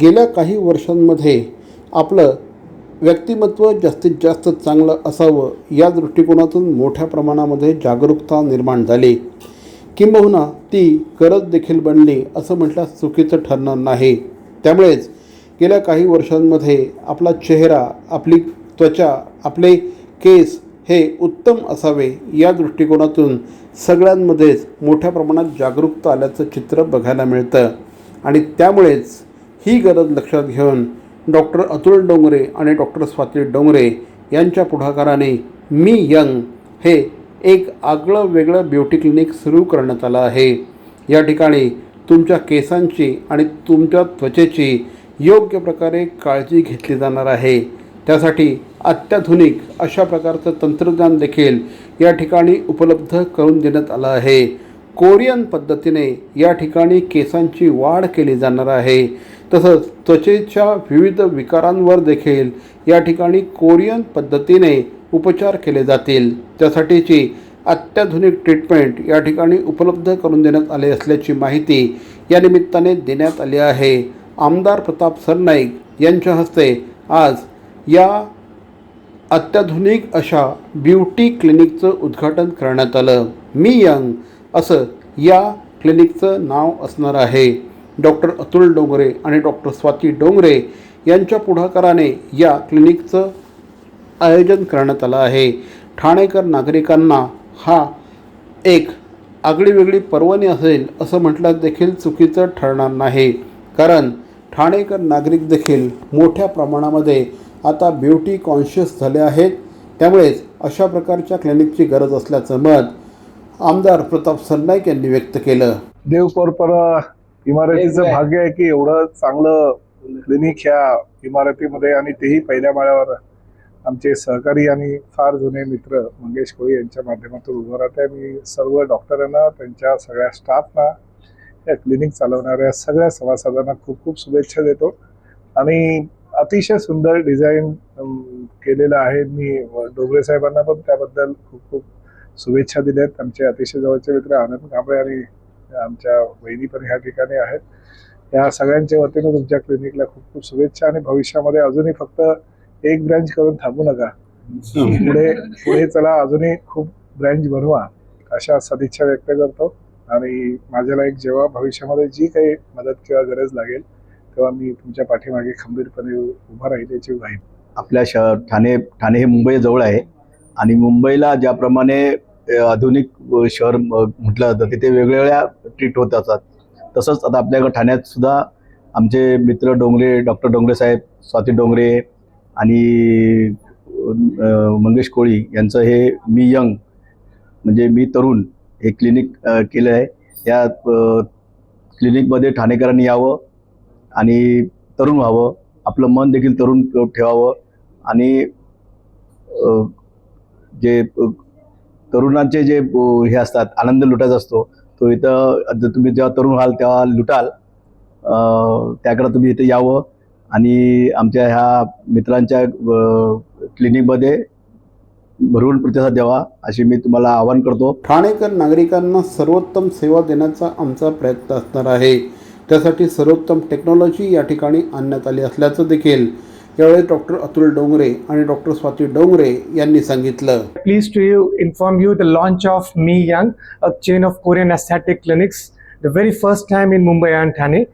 गेल्या काही वर्षांमध्ये आपलं व्यक्तिमत्व जास्तीत जास्त चांगलं असावं या दृष्टिकोनातून मोठ्या प्रमाणामध्ये जागरूकता निर्माण झाली. किंबहुना ती गरज देखील बनली असं म्हटल्यास चुकीचं ठरणार नाही. त्यामुळेच गेल्या काही वर्षांमध्ये आपला चेहरा आपली त्वचा आपले केस हे उत्तम असावे या दृष्टिकोनातून सगळ्यांमध्येच मोठ्या प्रमाणात जागरूकता आल्याचं चित्र बघायला मिळतं. आणि त्यामुळेच ही गरज लक्षात घेऊन डॉक्टर अतुल डोंगरे आणि डॉक्टर स्वाती डोंगरे यांच्या पुढाकाराने मी यंग हे एक आगळं वेगळं ब्युटी क्लिनिक सुरू करण्यात आलं आहे. या ठिकाणी तुमच्या केसांची आणि तुमच्या त्वचेची योग्य प्रकारे काळजी घेतली जाणार आहे. त्यासाठी अत्याधुनिक अशा प्रकारचं तंत्रज्ञान देखील या ठिकाणी उपलब्ध करून देण्यात आलं आहे. कोरियन पद्धतीने या ठिकाणी केसांची वाढ केली जाणार आहे. तसंच त्वचेच्या विविध विकारांवर देखील या ठिकाणी कोरियन पद्धतीने उपचार केले जातील. त्यासाठीची अत्याधुनिक ट्रीटमेंट या ठिकाणी उपलब्ध करून देण्यात आले असल्याची माहिती या निमित्ताने देण्यात आली आहे. आमदार प्रताप सरनाईक यांच्या हस्ते आज या अत्याधुनिक अशा ब्युटी क्लिनिकचं उद्घाटन करण्यात आलं. मी यंग असं या क्लिनिकचं नाव असणार आहे. डॉक्टर अतुल डोंगरे आणि डॉक्टर स्वाती डोंगरे यांच्या पुढाकाराने या क्लिनिकचं आयोजन करण्यात आलं आहे. ठाणेकर नागरिकांना हा एक आगळीवेगळी पर्वणी असेल असं म्हटलं देखील चुकीचं ठरणार नाही. कारण ठाणेकर नागरिक देखील मोठ्या प्रमाणामध्ये आता ब्युटी कॉन्शियस झाले आहेत. त्यामुळेच अशा प्रकारच्या क्लिनिकची गरज असल्याचं मत आमदार प्रताप सरनाईक यांनी व्यक्त केलं. देवकोरपर इमारतीचं भाग्य आहे की एवढं चांगलं क्लिनिक ह्या इमारतीमध्ये आणि तेही पहिल्या माळ्यावर आमचे सहकारी आणि फार जुने मित्र मंगेश कोळी यांच्या माध्यमातून उभं राहत आहे. मी सर्व डॉक्टरांना त्यांच्या सगळ्या स्टाफना या क्लिनिक चालवणाऱ्या सगळ्या सभासदांना खूप खूप शुभेच्छा देतो. आणि अतिशय सुंदर डिझाईन केलेलं आहे. मी डोंगरे साहेबांना पण त्याबद्दल खूप खूप शुभेच्छा दिल्या आहेत. आमचे अतिशय जवळचे मित्र आनंद कांबळे आणि आमच्या वहिनी पण ह्या ठिकाणी आहेत. या सगळ्यांच्या वतीनं तुमच्या क्लिनिकला खूप खूप शुभेच्छा आणि भविष्यामध्ये अजूनही फक्त एक ब्रँच करून थांबू नका. पुढे पुढे चला अजूनही खूप ब्रँच बनवा अशा सदिच्छा व्यक्त करतो. आणि माझ्याला एक जेव्हा भविष्यामध्ये जी काही मदत किंवा गरज लागेल तेव्हा मी तुमच्या पाठीमागे खंबीरपणे उभा राहील याची ग्वाही आपल्या शहर ठाणे ठाणे हे मुंबई जवळ आहे. आणि मुंबईला ज्याप्रमाणे आधुनिक शहर म्हटलं जातं तिथे वेगवेगळ्या ट्रीट होत असतात तसंच आता आपल्याकडे ठाण्यात सुद्धा आमचे मित्र डोंगरे डॉक्टर डोंगरे साहेब स्वाती डोंगरे आणि मंगेश कोळी यांचं हे मी यंग म्हणजे मी तरुण हे क्लिनिक केलं आहे. या क्लिनिकमध्ये ठाणेकरांनी यावं आणि तरुण व्हावं आपलं मन देखील तरुण ठेवावं आणि जे तरुणांचे जे हे असतात आनंद लुटायचा असतो तो इथं जर तुम्ही जेव्हा तरुण व्हाल तेव्हा लुटाल. त्याकडं तुम्ही इथं यावं आणि आमच्या ह्या मित्रांच्या क्लिनिकमध्ये भरपूर प्रतिसाद द्यावा अशी मी तुम्हाला आवाहन करतो. ठाणेकर नागरिकांना सर्वोत्तम सेवा देण्याचा आमचा प्रयत्न असणार आहे. त्यासाठी सर्वोत्तम टेक्नॉलॉजी या ठिकाणी आणण्यात आली असल्याचं देखील यावेळी डॉक्टर अतुल डोंगरे आणि डॉक्टर स्वाती डोंगरे यांनी सांगितलं pleased to you, inform you the launch of Me Young, a chain of Korean aesthetic clinics, the very first time in Mumbai and Thane.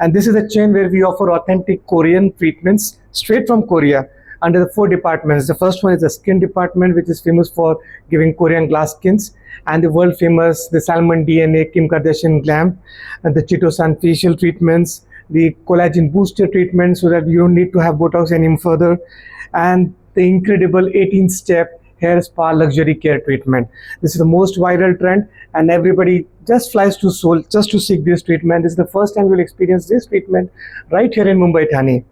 And this is a chain where we offer authentic Korean treatments straight from Korea under the four departments. The first one is the skin department, which is famous for giving Korean glass skins, and the world famous the Salmon DNA Kim Kardashian Glam, and the Chitosan facial treatments, the collagen booster treatment, so that you don't need to have Botox any further, and the incredible 18 step hair spa luxury care treatment. This is the most viral trend, and everybody just flies to Seoul just to seek this treatment. This is the first time you'll experience this treatment right here in Mumbai, Thane.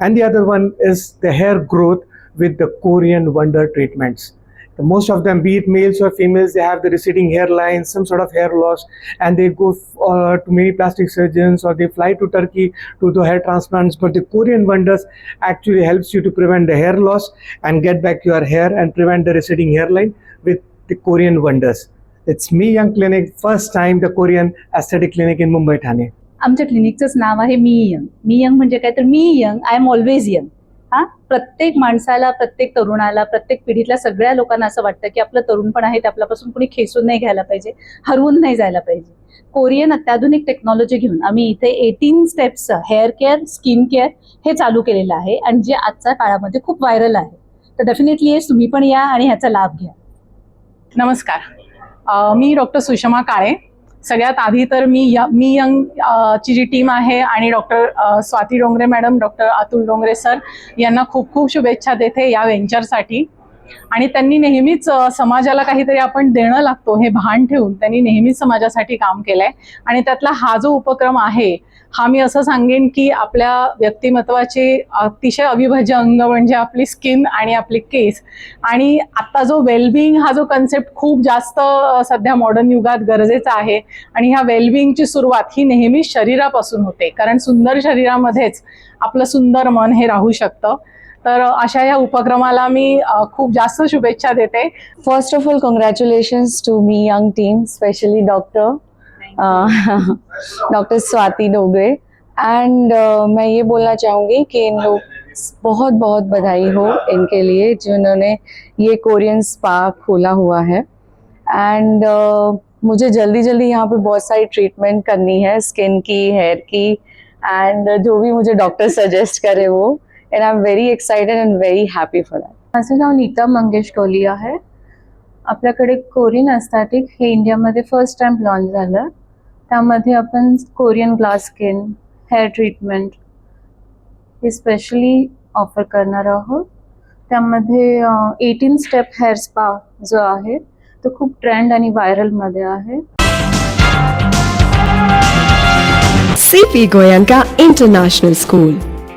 And the other one is the hair growth with the Korean wonder treatments The most of them, be it males or females, they have the receding hairline, some sort of hair loss, and they go uh, to many plastic surgeons or they fly to Turkey to do hair transplants. But the Korean wonders actually helps you to prevent the hair loss and get back your hair and prevent the receding hairline with the Korean wonders. It's me, Young Clinic, first time the Korean aesthetic clinic in Mumbai, Thane. आमच्या क्लिनिकचंच नाव आहे मी young मी young म्हणजे काय तर मी young I am always young हा? प्रत्येक माणसाला प्रत्येक तरुणाला प्रत्येक पिढीतल्या सगळ्या लोकांना असं वाटतं की आपलं तरुणपण आहे ते आपल्यापासून कुणी खेचून नाही घ्यायला पाहिजे हरवून नाही जायला पाहिजे. कोरियन अत्याधुनिक टेक्नॉलॉजी घेऊन आम्ही इथे eighteen steps hair care skin care हे चालू केलेलं आहे आणि जे आजच्या काळामध्ये खूप व्हायरल आहे. तर डेफिनेटली तुम्ही पण या आणि ह्याचा लाभ घ्या. नमस्कार. मी डॉक्टर सुषमा काळे. सगळ्यात आधी तर मी य मी यंग ची जी टीम आहे आणि doctor Swati Dongre madam doctor Atul Dongre sir यांना खूप खूप शुभेच्छा देते या व्हेंचरसाठी आणि त्यांनी नेहमीच समाजाला काहीतरी आपण देणं लागतो हे भान ठेवून त्यांनी नेहमीच समाजासाठी काम केलंय. आणि त्यातला हा जो उपक्रम आहे हा मी असं सांगेन की आपल्या व्यक्तिमत्वाची अतिशय अविभाज्य अंग म्हणजे आपली स्किन आणि आपली केस. आणि आता जो वेलबिईंग हा जो कन्सेप्ट खूप जास्त सध्या मॉडर्न युगात गरजेचा आहे. आणि ह्या वेलबिईंगची सुरुवात ही नेहमी शरीरापासून होते. कारण सुंदर शरीरामध्येच आपलं सुंदर मन हे राहू शकतं. तर अशा या उपक्रमाला मी खूप जास्त शुभेच्छा देते of all, congratulations to me young team, especially Doctor uh, Dr. Swati Dogre. And मैं ये बोलना चाहूँगी कि इन लोग बहुत बहुत बधाई हो इनके लिए जिन्होंने ये कोरियन स्पा खोला हुआ है एंड मुझे जल्दी जल्दी यहाँ पे बहुत सारी ट्रीटमेंट करनी है स्किन की हेयर की एंड जो भी मुझे डॉक्टर सजेस्ट करे वो and I am very excited and very happy for that माझं नाव नीता मंगेश टोलिया आहे. आपल्याकडे कोरियन ॲस्थॅटिक हे इंडियामध्ये फर्स्ट टाइम लॉन्च झालं. त्यामध्ये आपण Korean glass skin hair treatment हे स्पेशली ऑफर करणार आहोत. त्यामध्ये एटीन स्टेप हेअर स्पा जो आहे तो खूप ट्रेंड आणि व्हायरलमध्ये आहे. CP Goyanka International School.